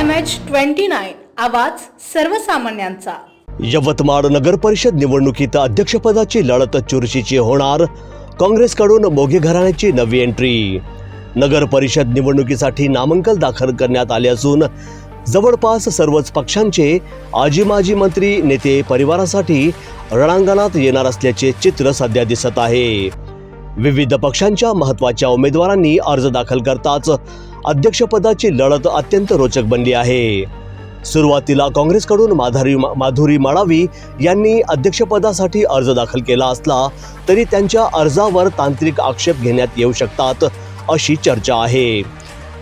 M H twenty nine आवाज सर्वसामान्यांचा. यवतमाळ नगर परिषद निवडणुकीत अध्यक्षपदाची लढत चुरशीची होणार काँग्रेसकडून मोघे घराण्याची नवी एंट्री. नगर परिषद निवडणुकीसाठी नामांकन दाखल करण्यात आले असून जवळपास सर्वच पक्षांचे आजी माजी मंत्री नेते परिवारासाठी रणांगणात येणार असल्याचे चित्र सध्या दिसत आहे. विविध पक्षांच्या महत्त्वाच्या उमेदवारांनी अर्ज दाखल करताच अध्यक्षपदाची लढत अत्यंत रोचक बनली आहे. सुरुवातीला काँग्रेसकडून माधुरी माधुरी माळावी यांनी अध्यक्षपदासाठी अर्ज दाखल केला असला तरी त्यांच्या अर्जावर तांत्रिक आक्षेप घेण्यात येऊ शकतात अशी चर्चा आहे.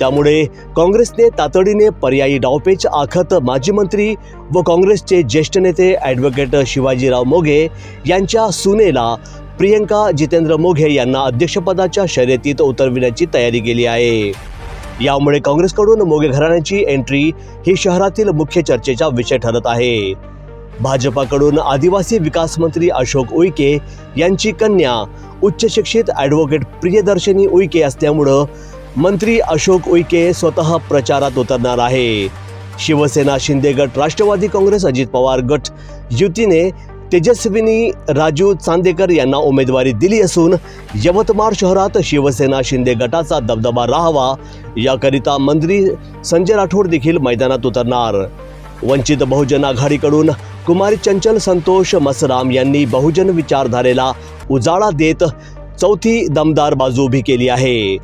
त्यामुळे काँग्रेसने तातडीने पर्यायी डावपेच आखत माजी मंत्री व काँग्रेसचे ज्येष्ठ नेते ॲडव्होकेट शिवाजीराव मोघे यांच्या सुनेला प्रियंका जितेंद्र मोघे यांना अध्यक्षपदाच्या शर्यतीत उतरविण्याची तयारी केली आहे. यामुळे काँग्रेसकडून मोगे घराण्याची एंट्री ही शहरातील मुख्य चर्चेचा विषय ठरत आहे. भाजपाकडून आदिवासी विकास मंत्री अशोक उईके यांची कन्या उच्च शिक्षित ॲडव्होकेट प्रियदर्शनी उईके असल्यामुळं मंत्री अशोक उईके स्वतः प्रचारात उतरणार आहे. शिवसेना शिंदे गट राष्ट्रवादी काँग्रेस अजित पवार गट युतीने तेजस्विनी राजू चांदेकर यांना उमेदवारी दिली असून यवतमाळ शहरात शिवसेना शिंदे गटाचा दबदबा राहावा याकरिता मंत्री संजय राठोड देखील मैदानात उतरणार. वंचित बहुजन आघाडीकडून कुमारी चंचल संतोष मसराम यांनी बहुजन विचारधारेला उजाळा देत चौथी दमदार बाजू उभी केली आहे.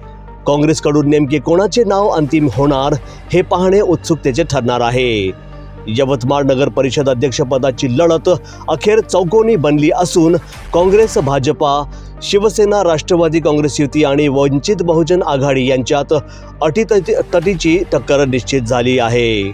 काँग्रेसकडून नेमके कोणाचे नाव अंतिम होणार हे पाहणे उत्सुकतेचे ठरणार आहे. यवतमाळ नगर परिषद अध्यक्षपदाची लढत अखेर चौकोनी बनली असून काँग्रेस भाजपा शिवसेना राष्ट्रवादी काँग्रेस युती आणि वंचित बहुजन आघाडी यांच्यात अटीतटीची टक्कर निश्चित झाली आहे.